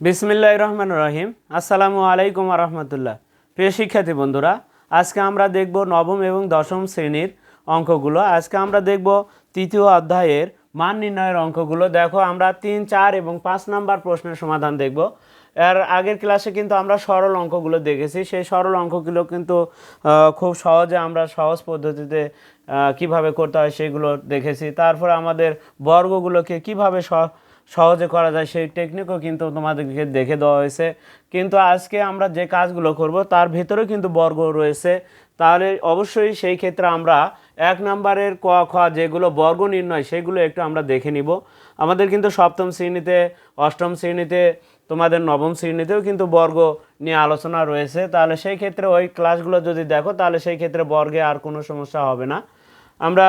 বিসমিল্লাহ রহমান রহিম। আসসালামু আলাইকুম রহমতুল্লাহ। প্রিয় শিক্ষার্থী বন্ধুরা, আজকে আমরা দেখব নবম এবং দশম শ্রেণির অঙ্কগুলো। আজকে আমরা দেখব তৃতীয় অধ্যায়ের মান নির্ণয়ের অঙ্কগুলো। দেখো, আমরা তিন, চার এবং পাঁচ নাম্বার প্রশ্নের সমাধান দেখব। এর আগের ক্লাসে কিন্তু আমরা সরল অঙ্কগুলো দেখেছি। সেই সরল অঙ্কগুলো কিন্তু খুব সহজে আমরা সহজ পদ্ধতিতে কীভাবে করতে হয় সেগুলো দেখেছি। তারপর আমাদের বর্গগুলোকে কীভাবে স- সহজে করা যায়, সেই টেকনিকও কিন্তু তোমাদেরকে দেখে দেওয়া হয়েছে। কিন্তু আজকে আমরা যে কাজগুলো করব, তার ভিতরেও কিন্তু বর্গ রয়েছে। তাহলে অবশ্যই সেই ক্ষেত্রে আমরা এক নম্বরের ক, খ যেগুলো বর্গ নির্ণয়, সেগুলো একটু আমরা দেখে নিব। আমাদের কিন্তু সপ্তম শ্রেণীতে, অষ্টম শ্রেণীতে, তোমাদের নবম শ্রেণীতেও কিন্তু বর্গ নিয়ে আলোচনা রয়েছে। তাহলে সেই ক্ষেত্রে ওই ক্লাসগুলো যদি দেখো, তাহলে সেই ক্ষেত্রে বর্গে আর কোনো সমস্যা হবে না। আমরা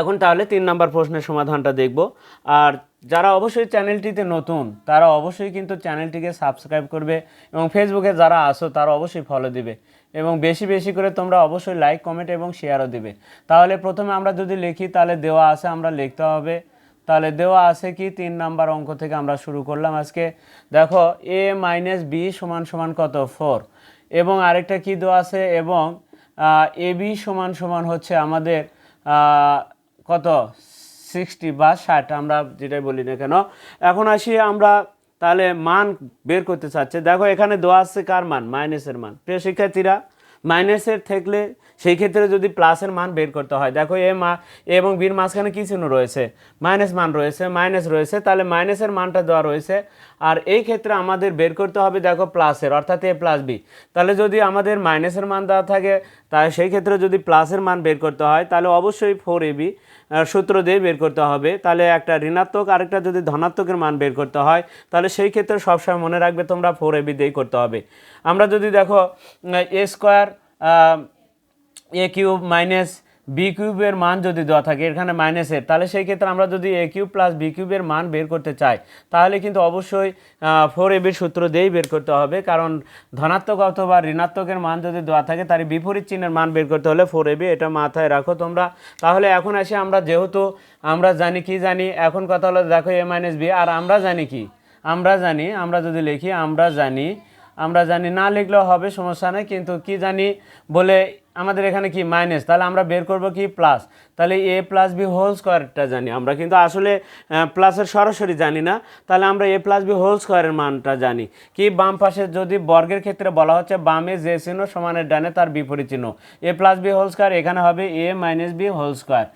এখন তাহলে তিন নম্বর প্রশ্নের সমাধানটা দেখব। আর যারা অবশ্যই চ্যানেলটিতে নতুন, তারা অবশ্যই কিন্তু চ্যানেলটিকে সাবস্ক্রাইব করবে এবং ফেসবুকে যারা আসো তারা অবশ্যই ফলো দিবে। এবং বেশি বেশি করে তোমরা অবশ্যই লাইক কমেন্ট এবং শেয়ারও দিবে। তাহলে প্রথমে আমরা যদি লিখি, তাহলে দেওয়া আছে আমরা লিখতে হবে। তাহলে দেওয়া আছে কি? তিন নাম্বার অঙ্ক থেকে আমরা শুরু করলাম আজকে। দেখো এ মাইনাস বি সমান সমান কত? ফোর এবং আরেকটা কি দেওয়া আছে? এবং এ বি সমান সমান হচ্ছে আমাদের কত? সিক্সটি বা ষাট, আমরা যেটাই বলি না কেন? এখন আসি আমরা তাহলে মান বের করতে চাচ্ছে। দেখো এখানে দোয়া আছে কার মান? মাইনাসের মান। প্রিয় শিক্ষার্থীরা মাইনাসের থাকলে সেই ক্ষেত্রে যদি প্লাসের মান বের করতে হয়, দেখো এ মা এবং বির মাঝখানে কী চিহ্ন রয়েছে? মাইনাস মান রয়েছে মাইনাস রয়েছে, তাহলে মাইনাসের মানটা দেওয়া রয়েছে। আর এই ক্ষেত্রে আমাদের বের করতে হবে, দেখো প্লাসের অর্থাৎ এ প্লাস বি তাহলে যদি আমাদের মাইনাসের মান দেওয়া থাকে, তাহলে সেই ক্ষেত্রে যদি প্লাসের মান বের করতে হয়, তাহলে অবশ্যই ফোর এ বি সূত্র দিয়ে বের করতে হবে। তাহলে একটা ঋণাত্মক, আরেকটা যদি ধনাত্মকের মান বের করতে হয়, তাহলে সেই ক্ষেত্রে সবসময় মনে রাখবে তোমরা ফোর এবি দিয়েই করতে হবে। আমরা যদি দেখো A square A cube minus B কিউবের মান যদি দেওয়া থাকে, এখানে মাইনাসের তাহলে সেই ক্ষেত্রে আমরা যদি এ কিউব প্লাস বি কিউবের মান বের করতে চাই, তাহলে কিন্তু অবশ্যই ফোর এবির সূত্র দিয়েই বের করতে হবে, কারণ ধনাত্মক অথবা ঋণাত্মকের মান যদি দেওয়া থাকে, তার বিপরীত চিহ্নের মান বের করতে হলে ফোর এবি এটা মাথায় রাখো তোমরা। তাহলে এখন আসি আমরা যেহেতু আমরা জানি কি জানি, এখন কথা হলো দেখো এ মাইনাস বি আর আমরা জানি কি? আমরা জানি, আমরা যদি লিখি আমরা জানি আমরা জানি না লিখলেও হবে, সমস্যা নেই, কিন্তু কি জানি বলে আমাদের এখানে কি মাইনাস তাহলে আমরা বের করব কি প্লাস তাহলে এ প্লাস বি হোল স্কোয়ারটা জানি। আমরা কিন্তু আসলে প্লাসের সরাসরি জানি না। তাহলে আমরা এ প্লাস বি হোল স্কোয়ারের মানটা জানি। কি বাম পাশে যদি বর্গের ক্ষেত্রে বলা হচ্ছে, বামে যে চিহ্ন সমানের ডানে তার বিপরীত চিহ্ন। A plus B whole square এখানে হবে A minus B whole square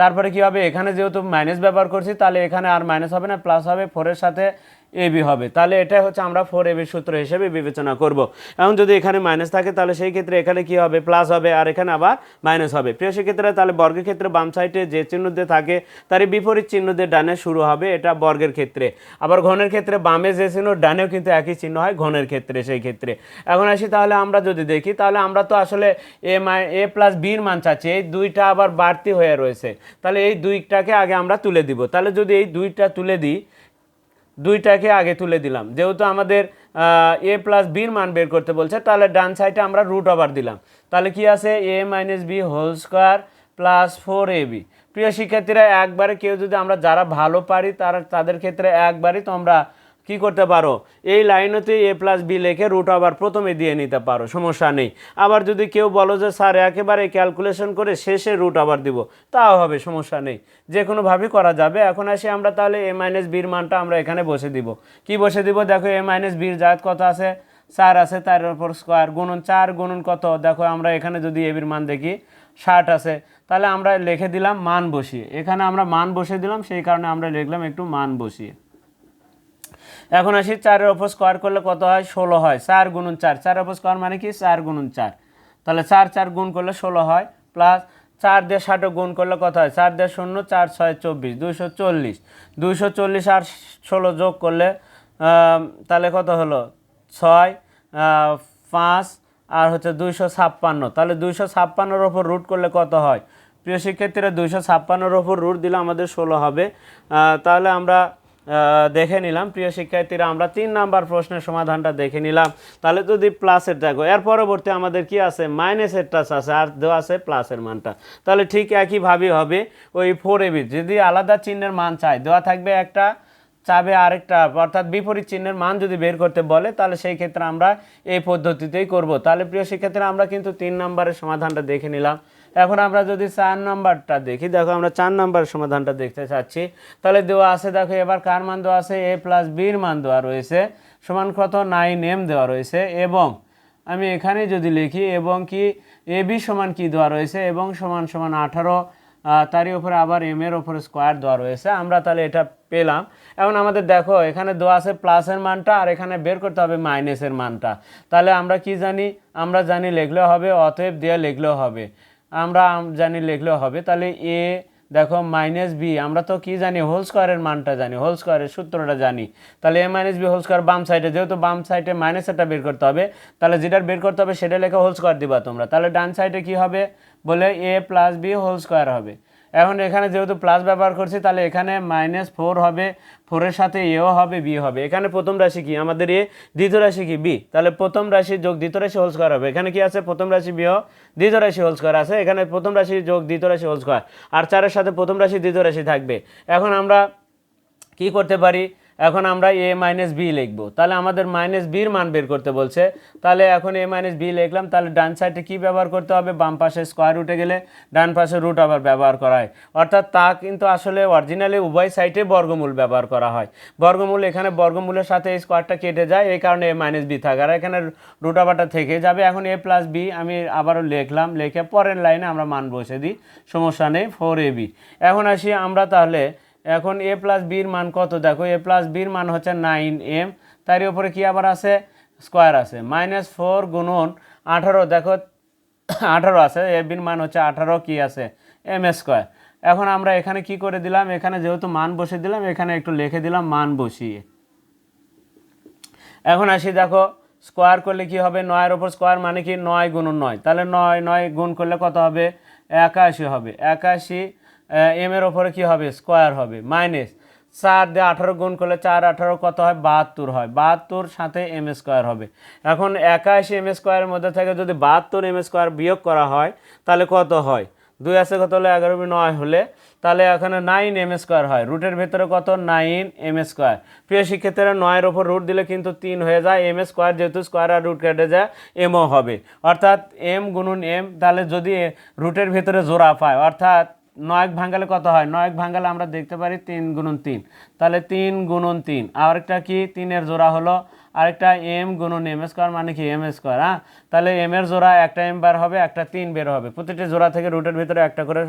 তারপরে কি হবে? এখানে যেহেতু মাইনাস ব্যবহার করছি, তাহলে এখানে আর মাইনাস হবে না প্লাস হবে ফোরের সাথে এ বি হবে। তাহলে এটাই হচ্ছে আমরা ফোর এ সূত্র হিসেবে বিবেচনা করব। এখন যদি এখানে মাইনাস থাকে, তাহলে সেই ক্ষেত্রে এখানে কি হবে? প্লাস হবে, আর এখানে আবার মাইনাস হবে। প্রিয় সেক্ষেত্রে তাহলে বর্গের ক্ষেত্রে বাম সাইডে যে চিহ্ন দিয়ে থাকে তার বিপরীত চিহ্ন দিয়ে ডানে শুরু হবে এটা বর্গের ক্ষেত্রে। আবার ঘনের ক্ষেত্রে বামে যে চিহ্ন, ডানেও কিন্তু একই চিহ্ন হয় ঘনের ক্ষেত্রে সেই ক্ষেত্রে। এখন আসি তাহলে আমরা যদি দেখি, তাহলে আমরা তো আসলে এ মাই এ প্লাস বির মান চাচ্ছি। এই দুইটা আবার বাড়তি হয়ে রয়েছে। তাহলে এই দুইটাকে আগে আমরা তুলে দিব। তাহলে যদি এই দুইটা তুলে দিই দুইটাকে আগে তুলে দিলাম। যেহেতু আমাদের এ প্লাস বির মান বের করতে বলছে, তাহলে ডান সাইডে আমরা রুট ওভার দিলাম। তাহলে কি আছে? A minus B whole square plus four A B প্রিয় শিক্ষার্থীরা, একবারে কেউ যদি আমরা যারা ভালো পারি, তারা, তাদের ক্ষেত্রে একবারই তোমরা কি করতে পারো? এই লাইনেতে এ প্লাস বি লেখে রুট আবার প্রথমে দিয়ে নিতে পারো, সমস্যা নেই। আবার যদি কেউ বলো যে, স্যার, একেবারে ক্যালকুলেশন করে শেষে রুট আবার দিব। তাও হবে, সমস্যা নেই। যে কোনোভাবেই করা যাবে। এখন আসি আমরা তাহলে এ মাইনাস বির মানটা আমরা এখানে বসে দিব। কি বসে দিব? দেখো এ মাইনাস বির জাত কত আছে? চার আছে তার উপর স্কোয়ার গুণন চার গুণন কত? দেখো, আমরা এখানে যদি এবির মান দেখি, ষাট আছে। তাহলে আমরা লিখে দিলাম মান বসিয়ে। এখানে আমরা মান বসিয়ে দিলাম, সেই কারণে আমরা লিখলাম একটু মান বসিয়ে। এখন আসি চারের ওপর স্কোয়ার করলে কত হয়? ষোলো হয়। চার গুণন চার। চারের ওপর স্কোয়ার মানে কি? চার গুণন চার। তাহলে চার চার গুণ করলে ষোলো হয় প্লাস চার দিয়ে ষাটও গুণ করলে কত হয়? চার দিয়ে শূন্য, চার ছয় চব্বিশ, দুইশো চল্লিশ। দুইশো চল্লিশ আর ষোলো যোগ করলে তাহলে কত হলো? ছয় পাঁচ আর হচ্ছে দুইশো ছাপ্পান্ন। তাহলে দুইশো ছাপ্পান্নর ওপর রুট করলে কত হয়? প্রিয় শিক্ষার্থীরা, দুইশো ছাপ্পান্নর ওপর রুট দিলে আমাদের ষোলো হবে। তাহলে আমরা দেখে নিলাম। প্রিয় শিক্ষার্থীরা, আমরা তিন নাম্বার প্রশ্নের সমাধানটা দেখে নিলাম। তাহলে যদি প্লাসের দেখো, এর পরবর্তী আমাদের কি আছে? মাইনাসের টাচ আছে, আর দেওয়া আছে প্লাসের মানটা। তাহলে ঠিক একইভাবেই হবে ওই ফোর এবি যদি আলাদা চিহ্নের মান চাই, দেওয়া থাকবে একটা, চাবে আরেকটা, অর্থাৎ বিপরীত চিহ্নের মান যদি বের করতে বলে, তাহলে সেই ক্ষেত্রে আমরা এই পদ্ধতিতেই করব। তাহলে প্রিয় শিক্ষার্থীরা, আমরা কিন্তু তিন নম্বরের সমাধানটা দেখে নিলাম। এখন আমরা যদি চার নম্বরটা দেখি, দেখো আমরা চার নাম্বারের সমাধানটা দেখতে চাচ্ছি। তাহলে দেওয়া আছে, দেখো এবার কার মান দেওয়া আছে? এ প্লাস বির মান দেওয়া রয়েছে। সমান কত? নাইন এম দেওয়া রয়েছে। এবং আমি এখানে যদি লিখি, এবং কি? এ বি সমান কি দেওয়া রয়েছে? এবং সমান সমান আঠারো। তারই উপরে আবার এম এর উপরে স্কোয়ার দেওয়া রয়েছে। আমরা তাহলে এটা পেলাম। এখন আমাদের দেখো, এখানে দেওয়া আছে প্লাসের মানটা, আর এখানে বের করতে হবে মাইনাসের মানটা। তাহলে আমরা কি জানি? আমরা জানি লিখলেও হবে, অতএব দিয়ে লিখলেও হবে। আমরা আম- জানি লিখলেও হবে। তাহলে এ, দেখো মাইনাস বি আমরা তো কি জানি? হোল স্কোয়ারের মানটা জানি হোল স্কোয়ারের সূত্রটা জানি। তাহলে A minus B whole square বাম সাইডে যেহেতু বাম সাইডে মাইনাস একটা বের করতে হবে, তাহলে যেটা বের করতে হবে সেটা লেখা হোল স্কোয়ার দিবা তোমরা। তাহলে ডান সাইডে কি হবে? বলে A plus B whole square হবে। এখন এখানে যেহেতু প্লাস ব্যবহার করছি, তাহলে এখানে মাইনাস ফোর হবে ফোরের সাথে এও হবে বি হবে। এখানে প্রথম রাশি কি? আমাদের এ দ্বিতীয় রাশি কি? বি তাহলে প্রথম রাশি যোগ দ্বিতীয় রাশি হোল স্কোয়ার হবে। এখানে কি আছে? প্রথম রাশি বি বিও দ্বিতীয় রাশি হোল স্কোয়ার আছে। এখানে প্রথম রাশি যোগ দ্বিতীয় রাশি হোল স্কোয়ার আর চারের সাথে প্রথম রাশি, দ্বিতীয় রাশি থাকবে। এখন আমরা কি করতে পারি? এখন আমরা এ মাইনাস বি লিখব। তাহলে আমাদের মাইনাস বির মান বের করতে বলছে। তাহলে এখন এ মাইনাস বি লিখলাম, তাহলে ডান সাইডে কি ব্যবহার করতে হবে? বাম পাশে স্কোয়ার রুটে গেলে ডান পাশে রুট আবার ব্যবহার করা হয়। অর্থাৎ তা কিন্তু আসলে অরিজিনালি উভয় সাইডে বর্গমূল ব্যবহার করা হয়। বর্গমূল এখানে বর্গমূলের সাথে এই স্কোয়ারটা কেটে যায়, এই কারণে এ মাইনাস বি থাকে। আর এখানে রুট আবারটা থেকে যাবে। এখন এ প্লাস বি আমি আবারও লিখলাম, লিখে পরের লাইনে আমরা মান বসে দিই। সমস্যা নেই ফোর এ বি এখন আসি আমরা তাহলে এখন এ প্লাস বির মান কত? দেখো এ প্লাস বির মান হচ্ছে নাইন এম তারই উপরে কি আবার আছে? স্কোয়ার আছে। মাইনাস ফোর গুণন আঠারো, দেখো, আঠারো আছে এ বির মান হচ্ছে আঠারো, কি আছে? এম স্কোয়ার এখন আমরা এখানে কি করে দিলাম? এখানে যেহেতু মান বসে দিলাম, এখানে একটু লিখে দিলাম মান বসিয়ে। এখন আসি, দেখো স্কোয়ার করলে কি হবে? নয়ের ওপর স্কোয়ার মানে কি? নয় গুণন নয়। তাহলে নয় নয় গুণ করলে কত হবে? একাশি হবে। একাশি এম এর ওপরে কি হবে? স্কোয়ার হবে। মাইনাস চার দিয়ে আঠারো গুণ করলে চার, আঠারো কত হয়? বাহাত্তর হয়। বাহাত্তর সাথে এম স্কোয়ার হবে। এখন একাশি এম স্কোয়ারের মধ্যে থেকে যদি বাহাত্তর এম স্কোয়ার বিয়োগ করা হয়, তাহলে কত হয়? দুই আছে কত হলে এগারো নয় হলে। তাহলে এখানে নাইন এম স্কোয়ার হয়। রুটের ভেতরে কত? নাইন এম স্কোয়ার প্রিয় শিক্ষার্থীরা, নয়ের ওপর রুট দিলে কিন্তু তিন হয়ে যায়। এম স্কোয়ার যেহেতু স্কোয়ার আর রুট কেটে যায় এমও হবে। অর্থাৎ এম গুণুন এম তাহলে যদি রুটের ভেতরে জোড়া পায়, অর্থাৎ নয়েক ভাঙ্গালে কত হয়? নয়েক ভাঙ্গালে আমরা দেখতে পারি তিন গুণন তিন। তাহলে তিন গুণন তিন। আরেকটা কি? তিনের জোড়া হলো আরেকটা এম গুণন এম স্কোয়ার মানে কি এম স্কোয়ার হ্যাঁ? তাহলে এম এর জোড়া একটা এম বার হবে, একটা তিন বের হবে। প্রতিটি জোড়া থেকে রুটের ভিতরে একটা করে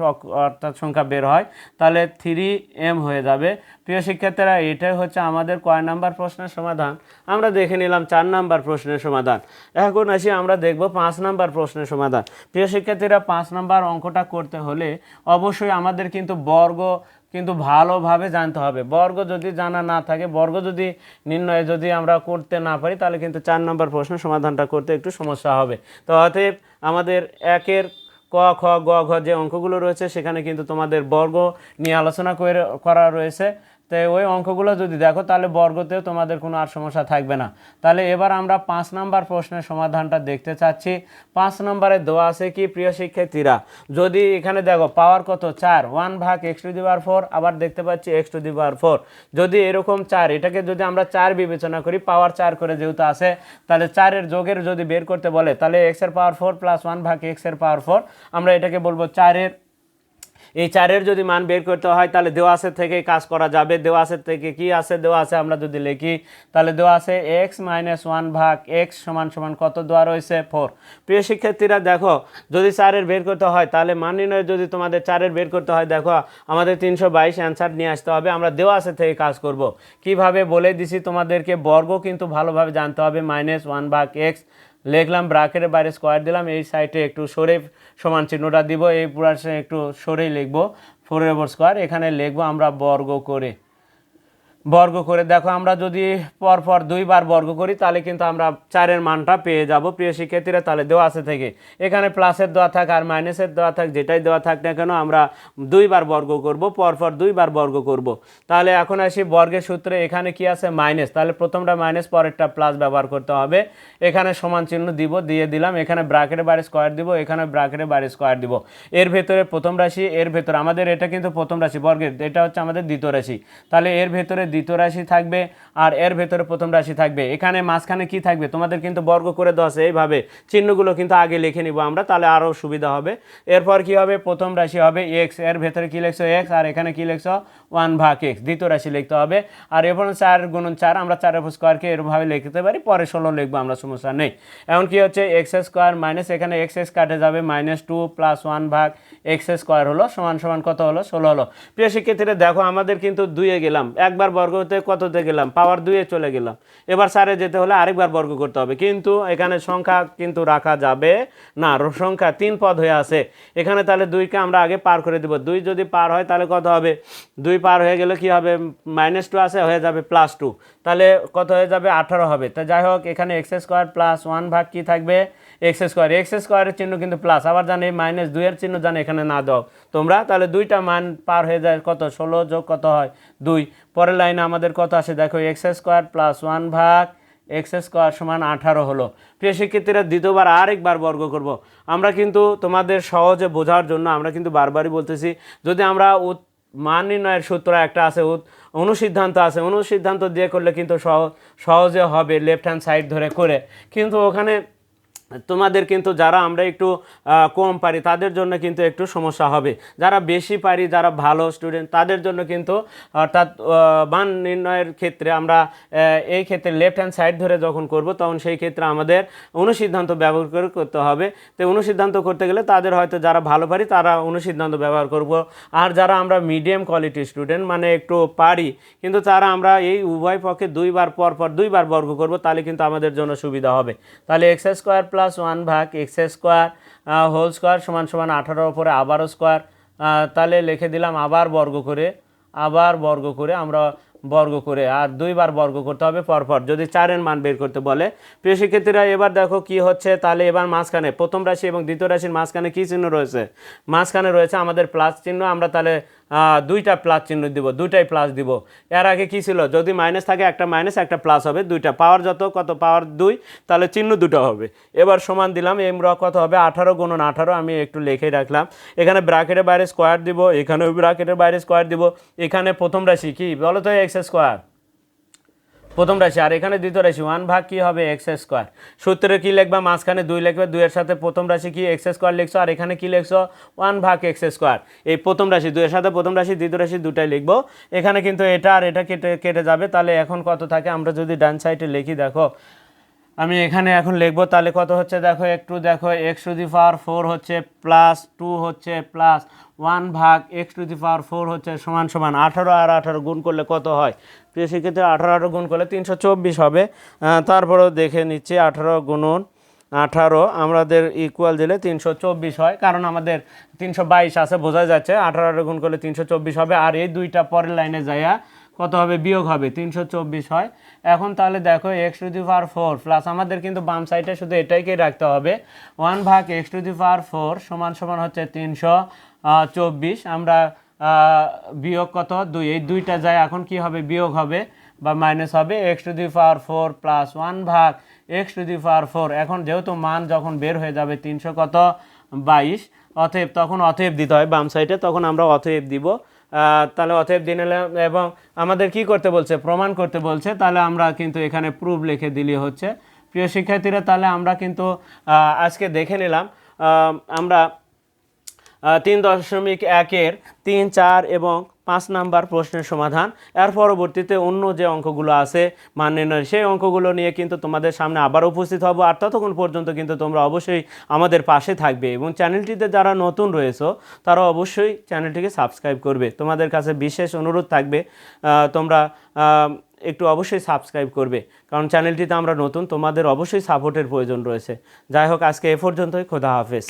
অর্থাৎ সংখ্যা বের হয়, তাহলে থ্রি এম হয়ে যাবে। প্রিয় শিক্ষার্থীরা, এটাই হচ্ছে আমাদের কয় নাম্বার প্রশ্নের সমাধান? আমরা দেখে নিলাম চার নাম্বার প্রশ্নের সমাধান। এখন আসি, আমরা দেখব পাঁচ নাম্বার প্রশ্নের সমাধান। প্রিয় শিক্ষার্থীরা, পাঁচ নাম্বার অঙ্কটা করতে হলে অবশ্যই আমাদের কিন্তু বর্গ কিন্তু ভালোভাবে জানতে হবে। বর্গ যদি জানা না থাকে, বর্গ যদি নির্ণয় যদি আমরা করতে না পারি, তাহলে কিন্তু চার নম্বর প্রশ্ন সমাধানটা করতে একটু সমস্যা হবে। তো অতএব আমাদের একের ক, খ, গ, ঘ যে অঙ্কগুলো রয়েছে, সেখানে কিন্তু তোমাদের বর্গ নিয়ে আলোচনা করে, করা রয়েছে। তো ওই অঙ্কগুলো যদি দেখো, তাহলে বর্গতেও তোমাদের কোনো আর সমস্যা থাকবে না। তাহলে এবার আমরা পাঁচ নাম্বার প্রশ্নের সমাধানটা দেখতে চাচ্ছি। পাঁচ নম্বরে দেওয়া আছে কি, প্রিয় শিক্ষার্থীরা? যদি এখানে দেখো, পাওয়ার কত? চার। ওয়ান ভাগ X to the power four, আবার দেখতে পাচ্ছি X to the power four. যদি এরকম চার, এটাকে যদি আমরা চার বিবেচনা করি, পাওয়ার চার করে যেহেতু আছে, তাহলে চারের যোগের যদি বের করতে বলে, তাহলে এক্সের পাওয়ার ফোর প্লাস ওয়ান ভাগ এক্সের পাওয়ার ফোর, আমরা এটাকে বলব চারের এই চারের যদি মান বের করতে হয়, তাহলে দেওয়াসের থেকে কাজ করা যাবে। দেওয়াসের থেকে কি আছে? দেওয়াসে আমরা যদি লিখি, তাহলে দেওয়া আছে এক্স মাইনাস ওয়ান ভাগ এক্স সমান সমান কত দেওয়া রয়েছে? ফোর প্রিয় শিক্ষার্থীরা, দেখো, যদি চারের বের করতে হয়, তাহলে মান নির্ণয় যদি তোমাদের চারের বের করতে হয়, দেখো, আমাদের তিনশো বাইশ অ্যান্সার নিয়ে আসতে হবে। আমরা দেওয়াসের থেকে কাজ করব। কীভাবে বলে দিছি তোমাদেরকে? বর্গ কিন্তু ভালোভাবে জানতে হবে। মাইনাস ওয়ান ভাগ এক্স লিখলাম ব্রাকেটের বাইরে স্কোয়ার দিলাম। এই সাইডে একটু সরে সমান চিহ্নটা দিব, এই পুরা একটু সরেই লিখব ফোরের ওপর স্কোয়ার এখানে লিখব আমরা বর্গ করে। বর্গ করে। দেখো, আমরা যদি পরপর দুইবার বর্গ করি, তাহলে কিন্তু আমরা চারের মানটা পেয়ে যাব। প্রিয় শিক্ষার্থীরা, তাহলে দেওয়া আছে থেকে। এখানে প্লাসের দেওয়া থাক আর মাইনাসের দেওয়া থাক, যেটাই দেওয়া থাক না কেন, আমরা দুইবার বর্গ করব, পরপর দুইবার বর্গ করব। তাহলে এখন আসি বর্গের সূত্রে, এখানে কি আছে? মাইনাস। তাহলে প্রথমটা মাইনাস, পরেরটা প্লাস ব্যবহার করতে হবে। এখানে সমান চিহ্ন দিব, দিয়ে দিলাম। এখানে ব্রাকেটের বাইরে স্কোয়ার দিব, এখানে ব্রাকেটের বাইরে স্কোয়ার দিব। এর ভেতরে প্রথম রাশি, এর ভেতরে আমাদের এটা কিন্তু প্রথম রাশি বর্গের, এটা হচ্ছে আমাদের দ্বিতীয় রাশি। তাহলে এর ভেতরে দ্বিতীয় রাশি থাকবে আর এর ভেতরে প্রথম রাশি থাকবে। এখানে মাঝখানে কি থাকবে? তোমাদের কিন্তু বর্গ করে দশ এইভাবে। চিহ্নগুলো কিন্তু আগে লিখে নিব আমরা, তাহলে আরও সুবিধা হবে। এরপর কি হবে? প্রথম রাশি হবে এক্সের ভেতরে কী লিখছো? এক্স আর এখানে কী লিখছো? ওয়ান ভাগ এক্স, দ্বিতীয় রাশি লিখতে হবে। আর এরপর চার গুণন চার, আমরা চার উপর স্কোয়ারকে এরভাবে লিখতে পারি, পরে ষোলো লিখব, আমরা সমস্যা নেই। এমন কি হচ্ছে এক্স স্কোয়ার মাইনাস এখানে এক্স এক্স কাটে যাবে মাইনাস টু প্লাস ওয়ান ভাগ এক্স স্কোয়ার হলো, সমান সমান কত হলো? ষোলো হলো। প্রিয় শিক্ষার্থীরা, দেখো, আমাদের কিন্তু দুইয়ে গেলাম। একবার বর্গ হতে কততে গেলাম? পাওয়ার দুইয়ে চলে গেলাম। এবার সারে যেতে হলে আরেকবার বর্গ করতে হবে। কিন্তু এখানে সংখ্যা কিন্তু রাখা যাবে না সংখ্যা তিন পদ হয়ে আছে। এখানে তাহলে দুইকে আমরা আগে পার করে দিব। দুই যদি পার হয়, তাহলে কত হবে? দুই পার হয়ে গেলে কি হবে? মাইনাস টু আছে, হয়ে যাবে প্লাস টু তাহলে কত হয়ে যাবে? আঠারো হবে। তা যাই হোক, এখানে এক্স স্কোয়ার প্লাস ওয়ান ভাগ কি থাকবে? এক্স স্কোয়ার এক্স স্কোয়ারের চিহ্ন কিন্তু প্লাস আবার জানি মাইনাস দুইয়ের চিহ্ন জানি এখানে না দাও। তোমরা তাহলে দুইটা মান পার হয়ে যায় কত? ষোলো যোগ কত হয়? দুই। পরের লাইনে আমাদের কত আসে? দেখো এক্স স্কোয়ার প্লাস ওয়ান ভাগ এক্স স্কোয়ার সমান আঠারো হলো। প্রিয় শিক্ষার্থীরা, দ্বিতীয়বার আরেকবার বর্গ করব। আমরা কিন্তু তোমাদের সহজে বোঝার জন্য আমরা কিন্তু বারবারই বলতেছি, যদি আমরা মান নির্ণয়ের সূত্র একটা আছে অনুসিদ্ধান্ত আছে। অনুসিদ্ধান্ত দিয়ে করলে কিন্তু সহ- সহজে হবে লেফট হ্যান্ড সাইড ধরে করে। কিন্তু ওখানে তোমাদের কিন্তু যারা আমরা একটু কম পারি, তাদের জন্য কিন্তু একটু সমস্যা হবে। যারা বেশি পারি, যারা ভালো স্টুডেন্ট তাদের জন্য কিন্তু অর্থাৎ মান নির্ণয়ের ক্ষেত্রে আমরা এই ক্ষেত্রে লেফট হ্যান্ড সাইড ধরে যখন করব, তখন সেই ক্ষেত্রে আমাদের অনুসিদ্ধান্ত ব্যবহার করে করতে হবে। তো অনুসিদ্ধান্ত করতে গেলে তাদের হয়তো যারা ভালো পারি, তারা অনুসিদ্ধান্ত ব্যবহার করব। আর যারা আমরা মিডিয়াম কোয়ালিটি স্টুডেন্ট মানে একটু পারি, কিন্তু তারা আমরা এই উভয় পক্ষে দুইবার পর পর, দুইবার বর্গ করব, তাহলে কিন্তু আমাদের জন্য সুবিধা হবে। তাহলে এক্স স্কোয়ার প্লাস ওয়ান ভাগ এক্স স্কোয়ার হোল স্কোয়ার সমান সমান আঠারোর উপরে আবারও স্কোয়ার তাহলে লিখে দিলাম আবার বর্গ করে, আবার বর্গ করে আমরা বর্গ করে, আর দুইবার বর্গ করতে হবে পরপর, যদি চারের মান বের করতে বলে। প্রিয় শিক্ষার্থীরা, এবার দেখো কি হচ্ছে, তাহলে এবার মাঝখানে, প্রথম রাশি এবং দ্বিতীয় রাশির মাঝখানে কি চিহ্ন রয়েছে? মাঝখানে রয়েছে আমাদের প্লাস চিহ্ন, আমরা তাহলে দুইটা প্লাস চিহ্ন দিব, দুইটাই প্লাস দিব। এর আগে কী ছিল? যদি মাইনাস থাকে, একটা মাইনাস একটা প্লাস হবে, দুইটা পাওয়ার যত, কত পাওয়ার দুই, তাহলে চিহ্ন দুটো হবে। এবার সমান দিলাম এম র কত হবে? আঠারো গুণন আঠারো, আমি একটু লেখেই রাখলাম। এখানে ব্র্যাকেটের বাইরে স্কোয়ার দিব, এখানেও ব্র্যাকেটের বাইরে স্কোয়ার দিব। এখানে প্রথম রাশি কি? বলো তো এক্স স্কোয়ার প্রথম রাশি, আর এখানে দ্বিতীয় রাশি ওয়ান ভাগ কী হবে? এক্স স্কোয়ার সূত্রে কি লিখবা? মাঝখানে দুই লিখবে, দুইয়ের সাথে প্রথম রাশি কি এক্স স্কোয়ার লিখছো? আর এখানে কী লিখছো? ওয়ান ভাগ এক্স স্কোয়ার এই প্রথম রাশি, দুইয়ের সাথে প্রথম রাশি, দ্বিতীয় রাশি দুটাই লিখব। এখানে কিন্তু এটা আর এটা কেটে কেটে যাবে। তাহলে এখন কত থাকে? আমরা যদি ডান সাইডে লিখি, দেখো আমি এখানে এখন লিখব, তাহলে কত হচ্ছে? দেখো একটু দেখো X to the power four হচ্ছে প্লাস টু হচ্ছে প্লাস ওয়ান ভাগ X to the power four হচ্ছে সমান সমান আঠারো আর আঠারো গুণ করলে কত হয়? প্রিয় সেক্ষেত্রে আঠারো আঠারো গুণ করলে তিনশো চব্বিশ হবে। তারপরেও দেখে নিচ্ছি আঠারো গুণন আঠারো, আমাদের ইকুয়াল দিলে তিনশো চব্বিশ হয়, কারণ আমাদের তিনশো বাইশ আছে, বোঝা যাচ্ছে আঠারো আঠারো গুণ করলে তিনশো চব্বিশ হবে, আর এই দুইটা পরের লাইনে যাইয়া কত হবে? বিয়োগ হবে, তিনশো চব্বিশ হয়। এখন তাহলে দেখো X to the power four plus আমাদের কিন্তু বাম সাইডে শুধু এটাইকে রাখতে হবে। ওয়ান ভাগ X to the power four সমান সমান হচ্ছে তিনশো চব্বিশ। আমরা বিয়োগ কত? দুই। এই দুইটা যায়, এখন কি হবে? বিয়োগ হবে বা মাইনাস হবে। X to the power four plus one ভাগ X to the power four এখন যেহেতু মান যখন বের হয়ে যাবে, তিনশো কত? বাইশ। অতএব তখন অতএব দিতে হয় বাম সাইডে তখন আমরা অতএব দিব। তাহলে অতএব দিন এবং আমাদের কি করতে বলছে? প্রমাণ করতে বলছে। তাহলে আমরা কিন্তু এখানে প্রুফ লিখে দিলে হচ্ছে। প্রিয় শিক্ষার্থীরা, তাহলে আমরা কিন্তু আজকে দেখে নিলাম। আমরা তিন দশমিক একের তিন, চার এবং পাঁচ নাম্বার প্রশ্নের সমাধান। এর পরবর্তীতে অন্য যে অঙ্কগুলো আছে মান নির্ণয় সেই অঙ্কগুলো নিয়ে কিন্তু তোমাদের সামনে আবার উপস্থিত হব। আর ততক্ষণ পর্যন্ত কিন্তু তোমরা অবশ্যই আমাদের পাশে থাকবে এবং চ্যানেলটিতে যারা নতুন রয়েছো, তারা অবশ্যই চ্যানেলটিকে সাবস্ক্রাইব করবে। তোমাদের কাছে বিশেষ অনুরোধ থাকবে তোমরা একটু অবশ্যই সাবস্ক্রাইব করবে। কারণ চ্যানেলটিতে আমরা নতুন, তোমাদের অবশ্যই সাপোর্টের প্রয়োজন রয়েছে। যাই হোক, আজকে এ পর্যন্তই। খোদা হাফেজ।